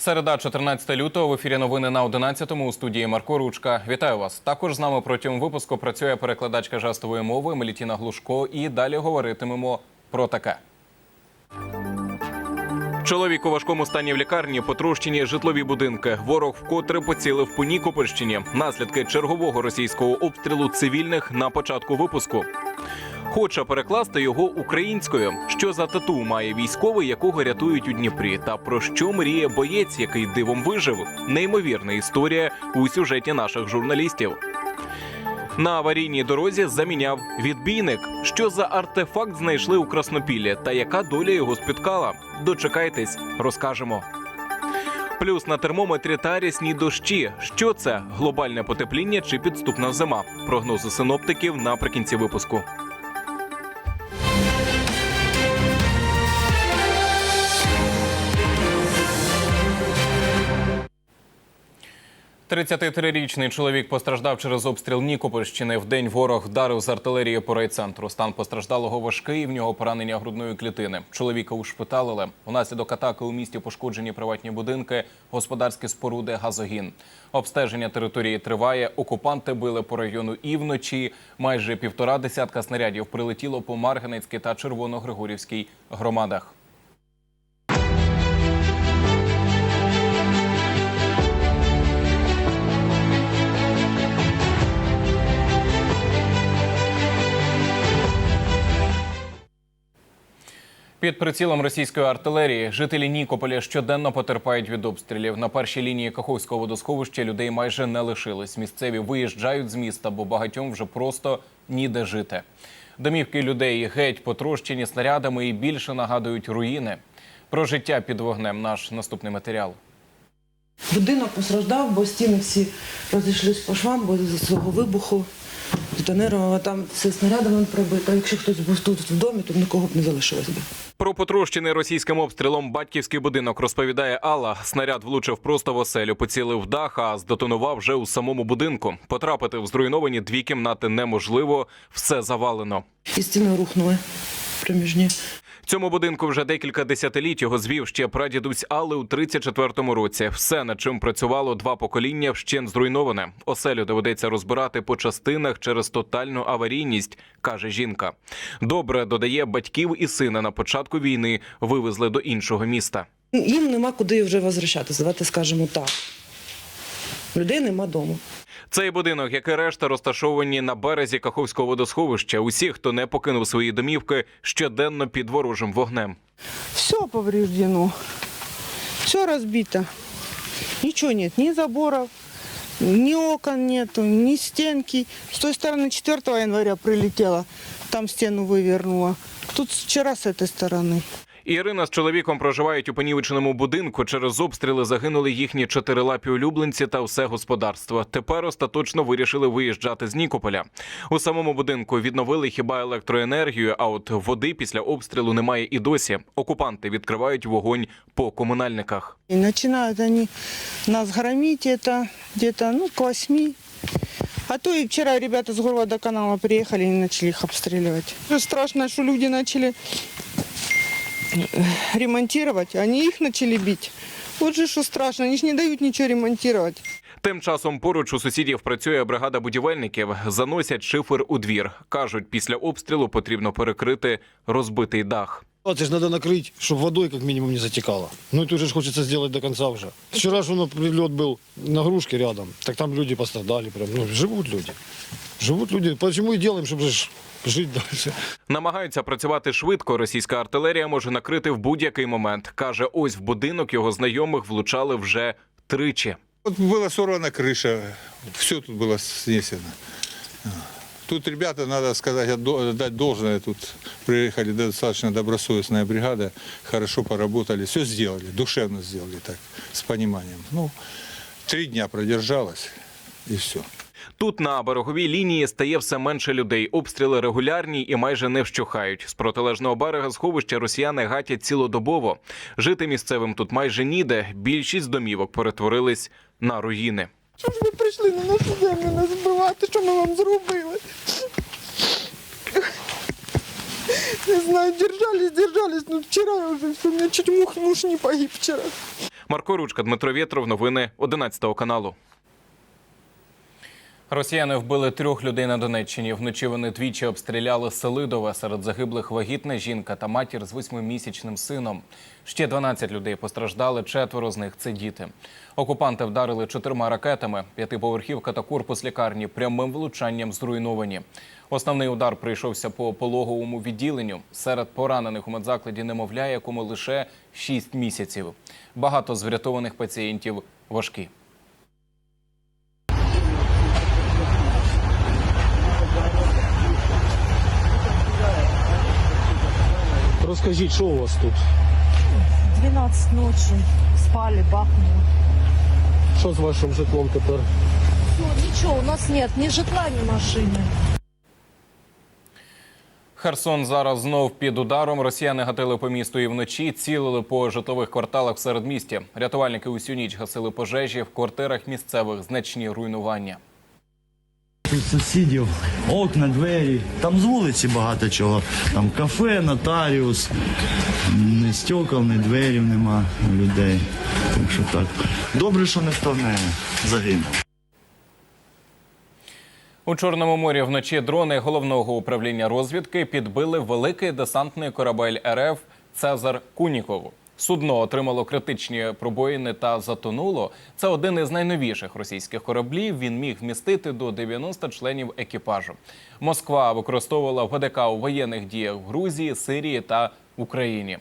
Середа, 14 лютого, в ефірі новини на 11-му у студії Марко Ручка. Вітаю вас. Також з нами протягом випуску працює перекладачка жестової мови Мелітіна Глушко. І далі говоритимемо про таке. Чоловік у важкому стані в лікарні, потрощені житлові будинки. Ворог вкотре поцілив по Нікопольщині. Наслідки чергового російського обстрілу цивільних на початку випуску. Хоче перекласти його українською. Що за тату має військовий, якого рятують у Дніпрі, та про що мріє боєць, який дивом вижив? Неймовірна історія у сюжеті наших журналістів. На аварійній дорозі заміняв відбійник. Що за артефакт знайшли у Краснопіллі та яка доля його спіткала? Дочекайтесь, розкажемо. Плюс на термометрі та рясні дощі. Що це? Глобальне потепління чи підступна зима? Прогнози синоптиків наприкінці випуску. 33-річний чоловік постраждав через обстріл Нікопольщини. В день ворог вдарив з артилерії по райцентру. Стан постраждалого важкий. В нього поранення грудної клітини. Чоловіка ушпиталили. Унаслідок атаки у місті пошкоджені приватні будинки, господарські споруди, газогін. Обстеження території триває. Окупанти били по району і вночі. Майже півтора десятка снарядів прилетіло по Марганецькій та Червоногригорівській громадах. Під прицілом російської артилерії жителі Нікополя щоденно потерпають від обстрілів. На першій лінії Каховського водосховища людей майже не лишилось. Місцеві виїжджають з міста, бо багатьом вже просто ніде жити. Домівки людей геть потрощені снарядами і більше нагадують руїни. Про життя під вогнем наш наступний матеріал. Будинок постраждав, бо стіни всі розійшлись по швам, бо з цього вибуху детонировано там все снарядами пробито. Якщо хтось був тут в домі, то нікого б не залишилось би. Про потрощений російським обстрілом батьківський будинок розповідає Алла. Снаряд влучив просто в оселю, поцілив дах, а здетонував вже у самому будинку. Потрапити в зруйновані дві кімнати неможливо, все завалено. І стіни рухнули проміжні. Цьому будинку вже декілька десятиліть його звів ще прадідусь Алли у 34-му році. Все, над чим працювало два покоління, вщен зруйноване. Оселю доведеться розбирати по частинах через тотальну аварійність, каже жінка. Добре додає батьків і сина на початку війни вивезли до іншого міста. Їм нема куди вже возвращатися, давайте скажемо так Людей нема дому. Цей будинок, як і решта, розташовані на березі Каховського водосховища. Усі, хто не покинув свої домівки, щоденно під ворожим вогнем. Все повреждено, все разбито. Ничего нет, ни заборов, ни окон нету, ни стенки. С той стороны 4 января прилетела, там стену вывернула. Тут вчера с этой стороны. Ірина з чоловіком проживають у понівеченому будинку. Через обстріли загинули їхні чотирилапі улюбленці та все господарство. Тепер остаточно вирішили виїжджати з Нікополя. У самому будинку відновили хіба електроенергію, а от води після обстрілу немає і досі. Окупанти відкривають вогонь по комунальниках. И начинают они нас громить это где-то ну, к восьми. А то и вчера ребята с города канала приехали и начали их обстреливать. Страшно, что люди начали ремонтировать, а они их начали бить. Вот же что страшно, они же не дают ничего ремонтировать. Тим часом поруч у сусідів працює бригада будівельників. Заносять шифер у двір. кажуть, після обстрілу потрібно перекрити розбитий дах. Это же надо накрыть, чтобы водой как минимум не затекало. Ну это уже ж хочется сделать до конца уже. Вчера же ну, прилет был на грушке рядом, так там люди пострадали. Прям. Ну, живут люди. Живут люди. Почему и делаем, чтобы же ж жить дальше. Намагаються працювати швидко. Російська артилерія може накрити в будь-який момент. каже, ось в будинок його знайомих влучали вже тричі. Вот была сорвана крыша, все тут было снесено. Тут ребята, надо сказать, отдо- отдать должное, тут приехали достаточно добросовестная бригада, хорошо поработали, все сделали, душевно сделали так, с пониманием. Ну, три дня продержалась, и все. Тут на береговій лінії стає все менше людей. Обстріли регулярні і майже не вщухають. З протилежного берега сховища росіяни гатять цілодобово. Жити місцевим тут майже ніде. Більшість домівок перетворились на руїни. Що ж ви прийшли на нашу землю нас збивати? Що ми вам зробили? Не знаю, держались, держались. Ну вчера уже все, у меня чуть муж, муж не погиб вчера. Марко Ручка, Дмитро Вєтров. Новини 11 каналу. Росіяни вбили трьох людей на Донеччині. Вночі вони двічі обстріляли Селидове. Серед загиблих вагітна жінка та матір з восьмимісячним сином. Ще 12 людей постраждали. Четверо з них це діти. Окупанти вдарили чотирма ракетами. П'ятиповерхівка та корпус лікарні прямим влучанням зруйновані. Основний удар прийшовся по пологовому відділенню. Серед поранених у медзакладі немовля, якому лише 6 місяців. Багато з врятованих пацієнтів важкі. Розкажіть, що у вас тут? 12 ночи спали, бахнуло. Що з вашим житлом тепер? Все, ничего, у нас нет ни житла, ни машины. Херсон зараз знов під ударом. Росіяни гатили по місту і вночі, цілили по житлових кварталах в середмісті. Рятувальники усю ніч гасили пожежі в квартирах місцевих значні руйнування. Тут сусідів, окна, двері. Там з вулиці багато чого. Там кафе, нотаріус. Ні стекол, ні дверів нема у людей. Так що так. Добре, що ніхто не загинув. У Чорному морі вночі дрони головного управління розвідки підбили великий десантний корабель РФ Цезар Куніков. Судно отримало критичні пробоїни та затонуло. Це один із найновіших російських кораблів. Він міг вмістити до 90 членів екіпажу. Москва використовувала ВДК у воєнних діях в Грузії, Сирії та Україні.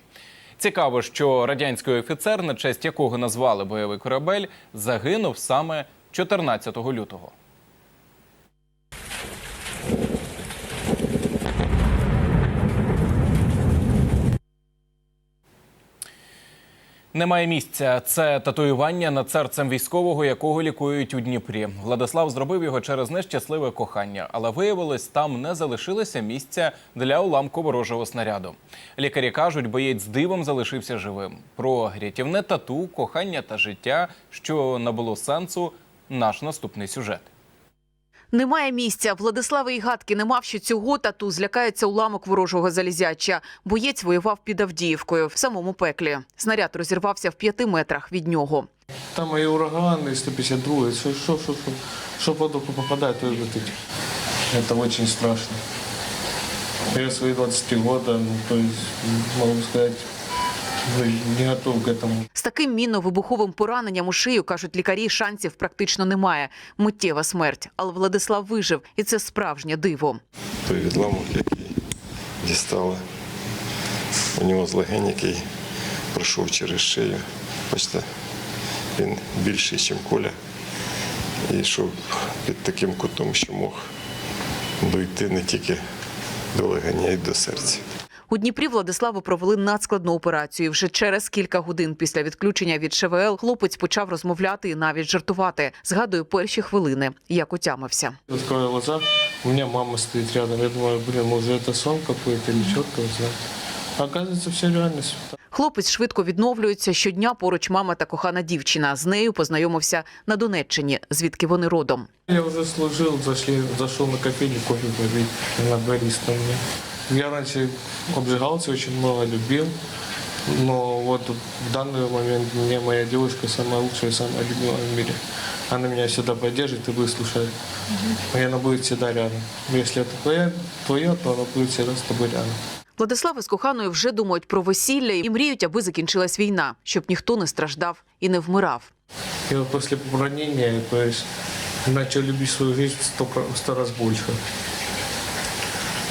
Цікаво, що радянський офіцер, на честь якого назвали бойовий корабель, загинув саме 14 лютого. Немає місця. Це татуювання над серцем військового, якого лікують у Дніпрі. Владислав зробив його через нещасливе кохання, але виявилось, там не залишилося місця для уламку ворожого снаряду. Лікарі кажуть, боєць дивом залишився живим. Про рятівне тату, кохання та життя, що набуло сенсу. Наш наступний сюжет. Немає місця. Владислава і гадки не мав, що цього тату злякається уламок ворожого залізяча. Боєць воював під Авдіївкою в самому пеклі. Снаряд розірвався в п'яти метрах від нього. Там і ураган, і 152, що, що, що, що, под попадає, то летить. Это очень страшно. Я свои 23 года, ну, то есть, могу сказать, ну, не готов к этому. З таким мінно-вибуховим пораненням у шию, кажуть лікарі, шансів практично немає. Миттєва смерть. Але Владислав вижив, і це справжнє диво. той відламок, який дістали. У нього з легень, який пройшов через шию. Бачите, він більший, ніж коля. І йшов під таким кутом, що мог дойти не тільки до легеня, а й до серця. У Дніпрі Владиславу провели надскладну операцію. Вже через кілька годин після відключення від ШВЛ хлопець почав розмовляти і навіть жартувати. Згадую перші хвилини, як отямився. Открою глаза, у меня мама стоит рядом. Я думаю, блин, может это сон какой-то или знает. А Оказывается, все реальность. Хлопець швидко відновлюється. Щодня поруч мама та кохана дівчина. З нею познайомився на Донеччині, звідки вони родом. Я уже служил, зашли, зашел на кофейню кофе попить на бариста мне. Я раньше обжигался, очень много любил, но вот в данный момент мне моя девушка самая лучшая, самая любимая в мире. Она меня всегда поддержит и выслушает. И она будет всегда рядом. Если это твоя, твое, то она будет всегда с тобой рядом. Владислав із коханою вже думають про весілля і мріють, аби закінчилась війна, щоб ніхто не страждав і не вмирав. И вот после ранения, то есть, начал любить свою жизнь в сто, про- в сто раз больше.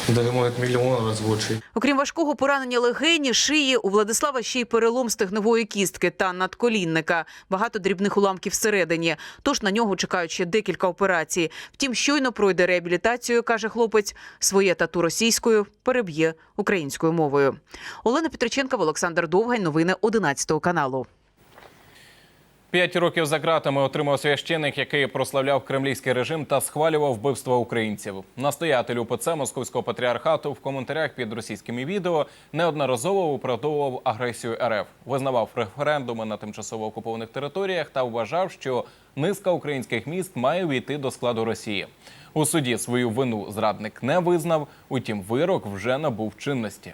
Может, миллион раз больше. Окрім важкого поранення легені, шиї, у Владислава ще й перелом стегнової кістки та надколінника, багато дрібних уламків всередині. Тож на нього чекають ще декілька операцій. Втім, щойно пройде реабілітацію, каже хлопець, своє тату російською переб'є українською мовою. Олена Петриченкова, Олександр Довгань. Новини 11 каналу. П'ять років за ґратами отримав священик, який прославляв кремлівський режим та схвалював вбивства українців. Настоятель УПЦ Московського патріархату в коментарях під російськими відео неодноразово виправдовував агресію РФ, визнавав референдуми на тимчасово окупованих територіях та вважав, що низка українських міст має увійти до складу Росії. У суді свою вину зрадник не визнав, утім, вирок вже набув чинності.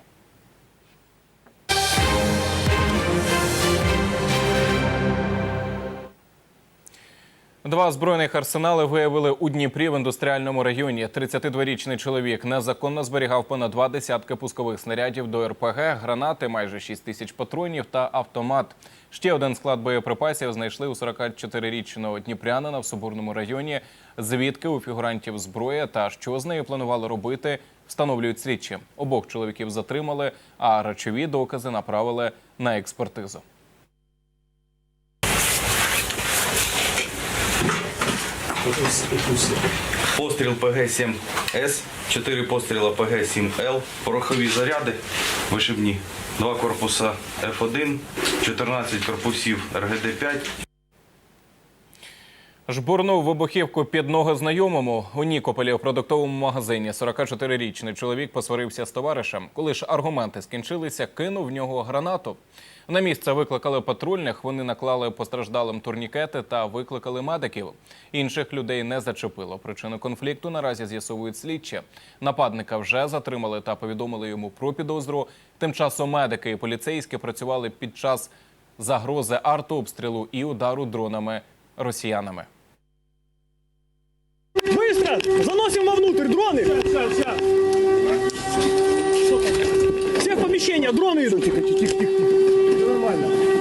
Два збройних арсенали виявили у Дніпрі в індустріальному районі. 32-річний чоловік незаконно зберігав понад два десятки пускових снарядів до РПГ, гранати, майже 6 тисяч патронів та автомат. Ще один склад боєприпасів знайшли у 44-річного дніпрянина в Соборному районі. Звідки у фігурантів зброя та що з нею планували робити, встановлюють слідчі. Обох чоловіків затримали, а речові докази направили на експертизу. Постріл ПГ-7С, 4 постріла ПГ-7Л, порохові заряди вишибні, два корпуса F1, 14 корпусів РГД-5. Жбурнув вибухівку під ноги знайомому у Нікополі в продуктовому магазині. 44-річний чоловік посварився з товаришем. Коли ж аргументи скінчилися, кинув в нього гранату. На місце викликали патрульних. Вони наклали постраждалим турнікети та викликали медиків. Інших людей не зачепило. Причину конфлікту наразі з'ясовують слідчі. Нападника вже затримали та повідомили йому про підозру. Тим часом медики і поліцейські працювали під час загрози артобстрілу і удару дронами росіянами. Быстро! Заносим вовнутрь дроны! Все в помещение, дроны идут! Тихо, тихо, тихо, тихо. Нормально.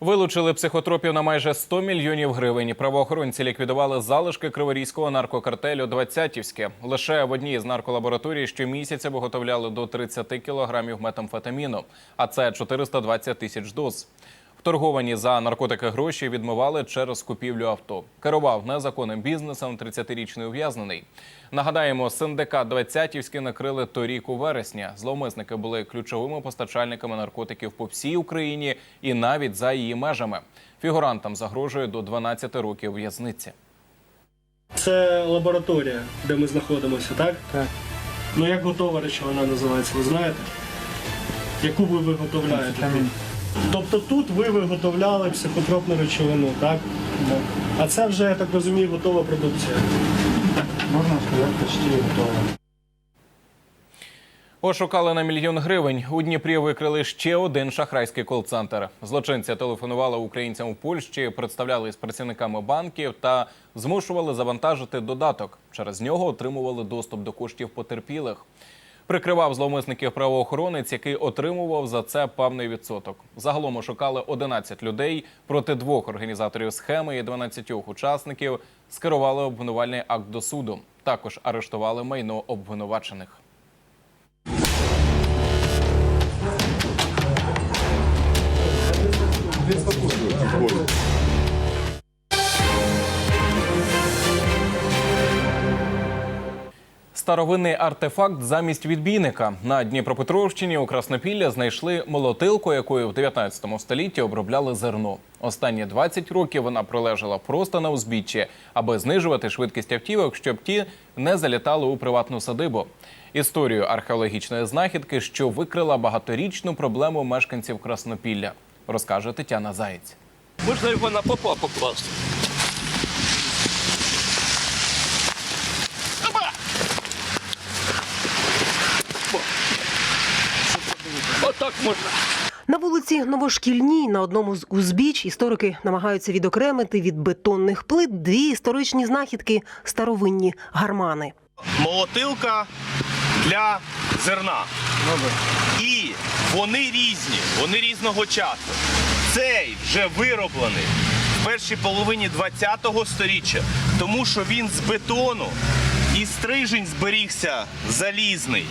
Вилучили психотропів на майже 100 мільйонів гривень. Правоохоронці ліквідували залишки криворізького наркокартелю «Двадцятівське». Лише в одній з нарколабораторій щомісяця виготовляли до 30 кілограмів метамфетаміну, а це 420 тисяч доз. Вторговані за наркотики гроші відмивали через купівлю авто. Керував незаконним бізнесом 30-річний ув'язнений. Нагадаємо, синдикат «Двадцятівський» накрили торік у вересня. Зловмисники були ключовими постачальниками наркотиків по всій Україні і навіть за її межами. Фігурантам загрожує до 12 років в'язниці. Це лабораторія, де ми знаходимося, так? Так. Ну як готова речовина називається, ви знаєте? Яку ви виготовляєте? Тобто тут ви виготовляли психотропну речовину, так? Так. А це вже, я так розумію, готова продукція. Можна сказати, почти готова. Ошукали на мільйон гривень. У Дніпрі викрили ще один шахрайський кол-центр. Злочинці телефонували українцям у Польщі, представляли з працівниками банків та змушували завантажити додаток. Через нього отримували доступ до коштів потерпілих. Прикривав зловмисників правоохоронець, який отримував за це певний відсоток. Загалом ошукали 11 людей проти двох організаторів схеми і 12 учасників. Скерували обвинувальний акт до суду. Також арештували майно обвинувачених. Старовинний артефакт замість відбійника на Дніпропетровщині у Краснопілля знайшли молотилку, якою в 19 столітті обробляли зерно. Останні 20 років вона пролежала просто на узбіччі, аби знижувати швидкість автівок, щоб ті не залітали у приватну садибу. Історію археологічної знахідки, що викрила багаторічну проблему мешканців Краснопілля, розкаже Тетяна Заєць. Можна його на попа покласти. Можна. На вулиці Новошкільній на одному з узбіч історики намагаються відокремити від бетонних плит дві історичні знахідки старовинні гармани. молотилка для зерна. І вони різні, вони різного часу. Цей вже вироблений в першій половині ХХ століття, тому що він з бетону і стрижень зберігся залізний,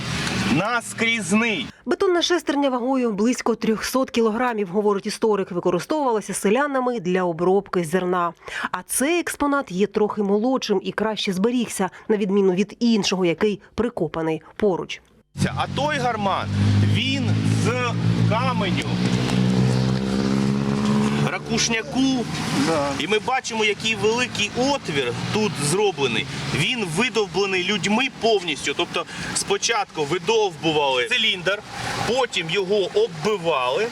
наскрізний. Бетонна шестерня вагою близько 300 кілограмів, говорить історик, використовувалася селянами для обробки зерна. А цей експонат є трохи молодшим і краще зберігся, на відміну від іншого, який прикопаний поруч. А той гарман, він з каменю. Ракушняку, і ми бачимо, який великий отвір тут зроблений. Він видовблений людьми повністю. Тобто, спочатку видовбували циліндр, потім його оббивали.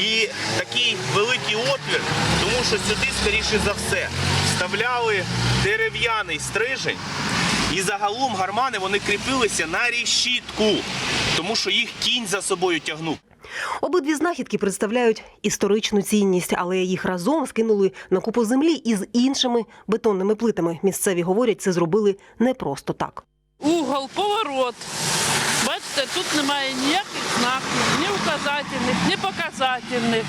І такий великий отвір, тому що сюди, скоріше за все, вставляли дерев'яний стрижень. І загалом гармани вони кріпилися на решітку, тому що їх кінь за собою тягнув. Обидві знахідки представляють історичну цінність, але їх разом скинули на купу землі із іншими бетонними плитами. Місцеві говорять, це зробили не просто так. Угол, поворот. Бачите, тут немає ніяких знаків, ні указательних, ні показательних,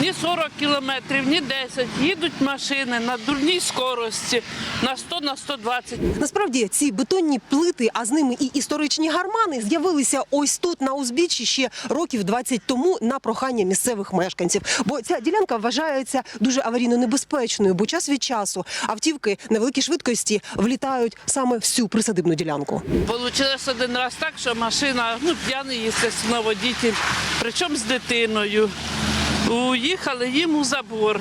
ні 40 кілометрів, ні 10. Їдуть машини на дурній скорості, на 100, на 120. Насправді ці бетонні плити, а з ними і історичні гармани, з'явилися ось тут на узбіччі ще років 20 тому на прохання місцевих мешканців. Бо ця ділянка вважається дуже аварійно небезпечною, бо час від часу автівки на великій швидкості влітають саме в цю присадибну ділянку. Получилось один раз так, що машина, ну п'яний, звісно, водитель, причому з дитиною. Уїхали їм у забор.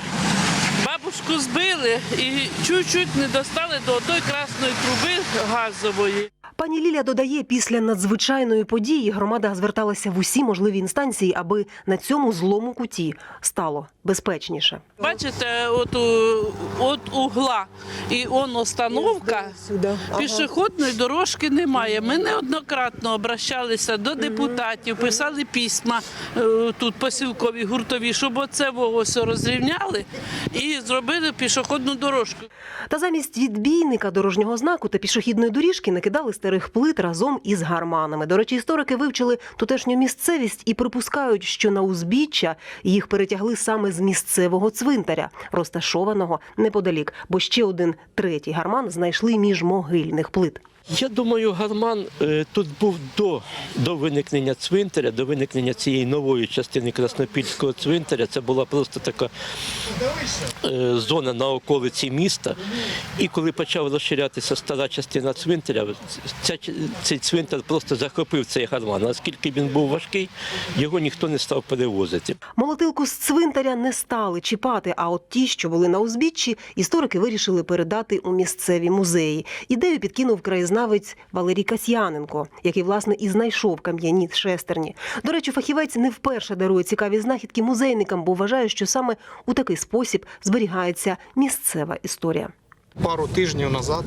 Бабушку збили і чуть-чуть не достали до тої красної труби газової. Пані Ліля додає, після надзвичайної події громада зверталася в усі можливі інстанції, аби на цьому злому куті стало безпечніше. Бачите, от, у- от угла і он остановка. Пішохідної дорожки немає. Ми неоднократно обращалися до депутатів, писали письма е, тут посілкові гуртові, щоб оце ось розрівняли і зробили пішохідну дорожку. Та замість відбійника дорожнього знаку та пішохідної доріжки накидали старих плит разом із гарманами. До речі, історики вивчили тутешню місцевість і припускають, що на узбіччя їх перетягли саме з місцевого цвинтаря, розташованого неподалік, бо ще один третій гарман знайшли між могильних плит. Я думаю, Гарман е, тут був до, до виникнення цвинтаря, до виникнення цієї нової частини Краснопільського цвинтаря. Це була просто така е, зона на околиці міста. І коли почала розширятися стара частина цвинтаря, ця, цей цвинтар просто захопив цей гарман. Наскільки він був важкий, його ніхто не став перевозити. Молотилку з цвинтаря не стали чіпати, а от ті, що були на узбіччі, історики вирішили передати у місцеві музеї. Ідею підкинув краєзнавець Валерій Касьяненко, який власне і знайшов кам'яні шестерні. До речі, фахівець не вперше дарує цікаві знахідки музейникам, бо вважає, що саме у такий спосіб зберігається місцева історія. Пару тижнів назад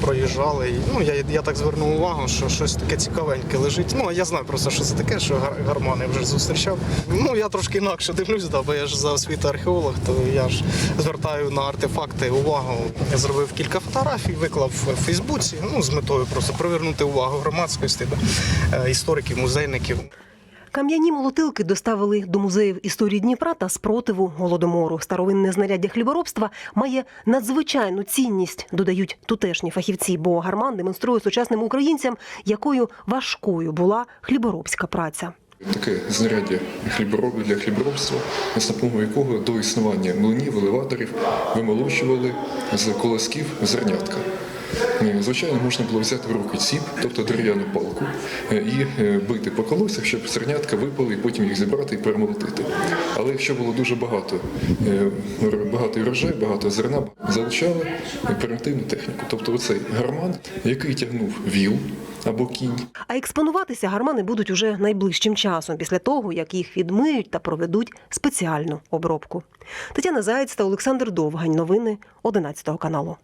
проїжджали. Ну, я, я так звернув увагу, що щось таке цікавеньке лежить. Ну, я знаю просто, що це таке, що гар- гармани вже зустрічав. Ну, я трошки інакше дивлюсь, да, бо я ж за освітою археолог, то я ж звертаю на артефакти увагу. Я зробив кілька фотографій, виклав в Фейсбуці, ну, з метою просто привернути увагу громадськості, да, е, істориків, музейників. Кам'яні молотилки доставили до музеїв історії Дніпра та спротиву голодомору. Старовинне знаряддя хліборобства має надзвичайну цінність, додають тутешні фахівці, бо гарман демонструє сучасним українцям, якою важкою була хліборобська праця. Таке знаряддя хлібороби для хліборобства, за допомогою якого до існування млинів, елеваторів вимолочували з колосків зернятка. Е, Звичайно, можна було взяти в руки ціп, тобто дерев'яну палку, е, і е, бити по колосях, щоб зернятка випали, і потім їх зібрати і перемолотити. Але якщо було дуже багато, е, багато урожай, багато зерна, залучали примітивну техніку. Тобто оцей гарман, який тягнув віл або кінь, А експонуватися гармани будуть уже найближчим часом, після того як їх відмиють та проведуть спеціальну обробку. Тетяна Заєць та Олександр Довгань. Новини 11 каналу.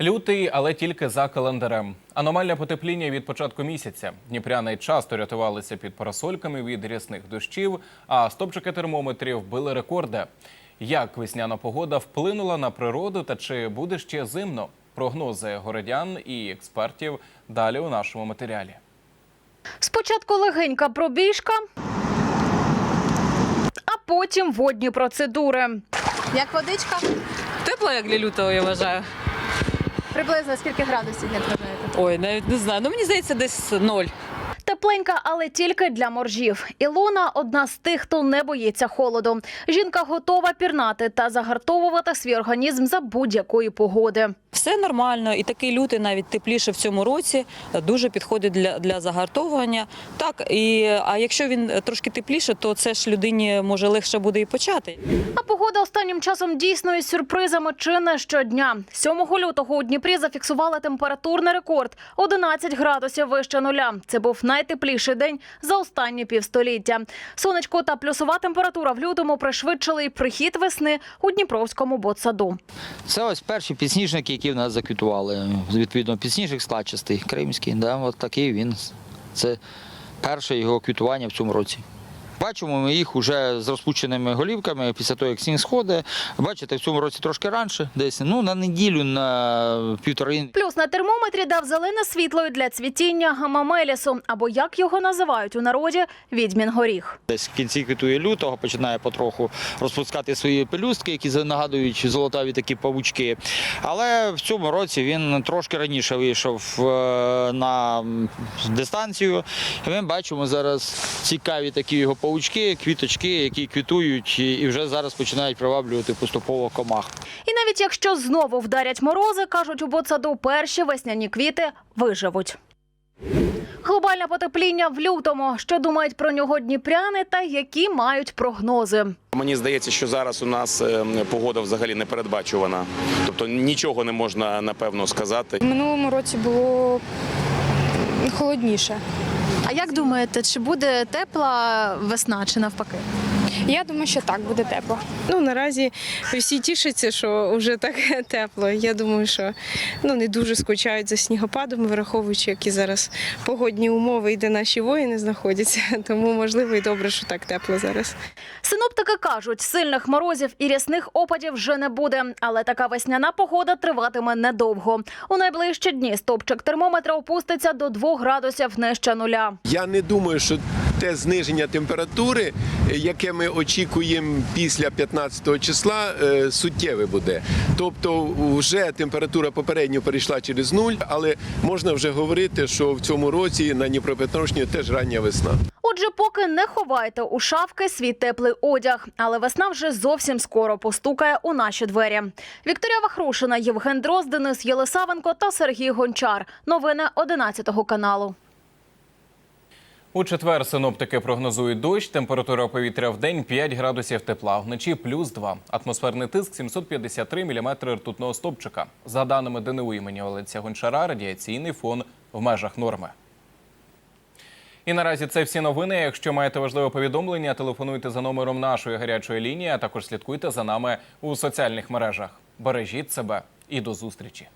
Лютий, але тільки за календарем. Аномальне потепління від початку місяця. Дніпряни часто рятувалися під парасольками від рясних дощів, а стопчики термометрів били рекорди. Як весняна погода вплинула на природу та чи буде ще зимно? Прогнози городян і експертів далі у нашому матеріалі. Спочатку легенька пробіжка, а потім водні процедури. Як водичка? Тепло, як для лютого, я вважаю. Приблизно скільки градусів як вважаєте? Ой, навіть не знаю. Ну мені здається, десь ноль. Тепленька, але тільки для моржів. Ілона одна з тих, хто не боїться холоду. Жінка готова пірнати та загартовувати свій організм за будь-якої погоди. Все нормально, і такий лютий, навіть тепліше в цьому році, дуже підходить для, для загартовування. Так, і, а якщо він трошки тепліше, то це ж людині може легше буде і почати. А погода останнім часом дійсно із сюрпризами чи не щодня. 7 лютого у Дніпрі зафіксували температурний рекорд 11 градусів вище нуля. Це був найтепліший день за останні півстоліття. Сонечко та плюсова температура в лютому пришвидшили й прихід весни у Дніпровському ботсаду. Це ось перші підсніжники, які в нас заквітували. Відповідно, підсніжник складчастий, кримський. Да, от такий він. Це перше його квітування в цьому році. Бачимо ми їх вже з розпущеними голівками після того, як сніг сходить. Бачите, в цьому році трошки раніше, десь ну на неділю, на півтори. Плюс на термометрі дав зелене світло для цвітіння гамамелісу, або як його називають у народі відьмін горіх. Десь в кінці квітує лютого починає потроху розпускати свої пелюстки, які нагадують золотаві такі павучки. Але в цьому році він трошки раніше вийшов е, на дистанцію. Ми бачимо зараз цікаві такі його павучки, квіточки, які квітують і і вже зараз починають приваблювати поступово комах. І навіть якщо знову вдарять морози, кажуть у ботсаду, перші весняні квіти виживуть. Глобальне потепління в лютому. Що думають про нього дніпряни та які мають прогнози? Мені здається, що зараз у нас е, погода взагалі не передбачувана. Тобто нічого не можна напевно сказати. В минулому році було холодніше. А як думаєте, чи буде тепла весна чи навпаки? Я думаю, що так буде тепло. Ну наразі всі тішаться, що вже так тепло. Я думаю, що ну не дуже скучають за снігопадом, враховуючи, які зараз погодні умови і де наші воїни знаходяться. Тому можливо і добре, що так тепло зараз. Синоптики кажуть, сильних морозів і рясних опадів вже не буде, але така весняна погода триватиме недовго. У найближчі дні стопчик термометра опуститься до 2 градусів нижче нуля. Я не думаю, що те зниження температури, яке ми очікуємо після 15 числа, е, суттєве буде. Тобто, вже температура попередньо перейшла через нуль, але можна вже говорити, що в цьому році на Дніпропетровщині теж рання весна. Отже, поки не ховайте у шафки свій теплий одяг, але весна вже зовсім скоро постукає у наші двері. Вікторія Вахрушина, Євген Дрозд, Денис Єлисавенко та Сергій Гончар. Новини 11 каналу. У четвер синоптики прогнозують дощ. Температура повітря в день 5 градусів тепла, вночі плюс 2. Атмосферний тиск 753 міліметри ртутного стопчика. За даними ДНУ імені Олеся Гончара, радіаційний фон в межах норми. І наразі це всі новини. Якщо маєте важливе повідомлення, телефонуйте за номером нашої гарячої лінії, а також слідкуйте за нами у соціальних мережах. Бережіть себе і до зустрічі.